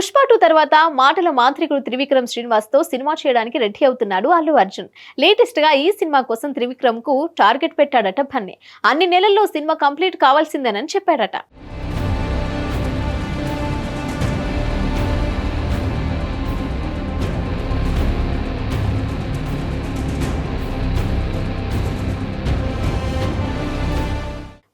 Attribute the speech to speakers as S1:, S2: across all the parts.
S1: Pushpa two తర్వాత మాటల మాంత్రికుడు త్రివిక్రమ్ శ్రీనివాస్తో సినిమా చేయడానికి రెడీ అవుతున్నాడు అల్లు అర్జున్. లేటెస్ట్గా ఈ సినిమా కోసం త్రివిక్రమ్కు టార్గెట్ పెట్టాడట భన్నే. అన్ని నెలల్లో సినిమా కంప్లీట్ కావాల్సిందేనని చెప్పాడట.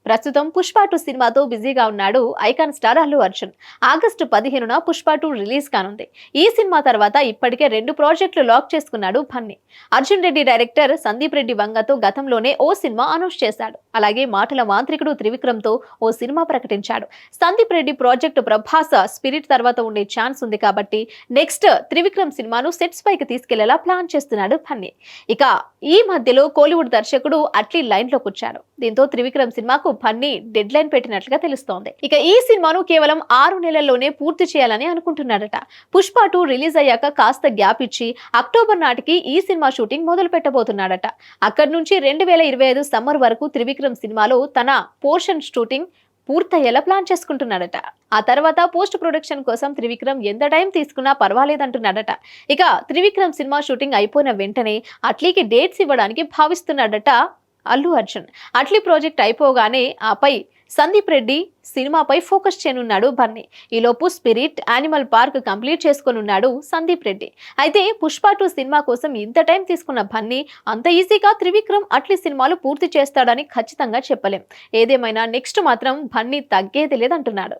S1: ప్రస్తుతం పుష్ప టూ సినిమాతో బిజీగా ఉన్నాడు icon star Allu Arjun. August పదిహేనున పుష్ప టూ రిలీజ్ కానుంది. ఈ సినిమా తర్వాత ఇప్పటికే రెండు ప్రాజెక్టులు లాక్ చేసుకున్నాడు బన్నీ అర్జున్ రెడ్డి డైరెక్టర్ సందీప్ రెడ్డి వంగతో గతంలోనే ఓ సినిమా అనౌన్స్ చేశాడు. అలాగే మాటల మాంత్రికుడు త్రివిక్రమ్తో ఓ సినిమా ప్రకటించాడు. సందీప్ రెడ్డి ప్రాజెక్టు ప్రభాస స్పిరిట్ తర్వాత ఉండే ఛాన్స్ ఉంది కాబట్టి నెక్స్ట్ త్రివిక్రమ్ సినిమాను సెట్స్ పైకి తీసుకెళ్ళేలా ప్లాన్ చేస్తున్నాడు బన్నీ ఇక ఈ మధ్యలో కోలీవుడ్ దర్శకుడు అట్లీ లైన్లోకి వచ్చాడు దీంతో త్రివిక్రమ్ సినిమాకు బన్నీ డెడ్ లైన్ పెట్టినట్లుగా తెలుస్తోంది. ఇక ఈ సినిమాను కేవలం ఆరు నెలల్లోనే పూర్తి చేయాలని అనుకుంటున్నాడట పుష్ప టూ రిలీజ్ అయ్యాక కాస్త గ్యాప్ ఇచ్చి అక్టోబర్ నాటికి ఈ సినిమా షూటింగ్ మొదలు పెట్టబోతున్నాడట అక్కడి నుంచి రెండు వేల ఇరవై ఐదు సమ్మర్ వరకు త్రివిక్రమ్ సినిమాలో తన పోర్షన్ షూటింగ్ పూర్తయ్యేలా ప్లాన్ చేసుకుంటున్నాడట ఆ తర్వాత పోస్ట్ ప్రొడక్షన్ కోసం త్రివిక్రమ్ ఎంత టైం తీసుకున్నా పర్వాలేదంటున్నాడట ఇక త్రివిక్రమ్ సినిమా షూటింగ్ అయిపోయిన వెంటనే అట్లీకి డేట్స్ ఇవ్వడానికి భావిస్తున్నాడట అల్లు అర్జున్. అట్లీ ప్రాజెక్ట్ అయిపోగానే ఆపై సందీప్ రెడ్డి సినిమాపై ఫోకస్ చేయనున్నాడు బన్నీ. ఈలోపు స్పిరిట్ యానిమల్ పార్క్ కంప్లీట్ చేసుకొనున్నాడు సందీప్ రెడ్డి. అయితే పుష్ప టూ సినిమా కోసం ఇంత టైం తీసుకున్న బన్నీ అంత ఈజీగా త్రివిక్రమ్ అట్లీ సినిమాలు పూర్తి చేస్తాడని ఖచ్చితంగా చెప్పలేం. ఏదేమైనా నెక్స్ట్ మాత్రం బన్నీ తగ్గేది లేదంటున్నాడు.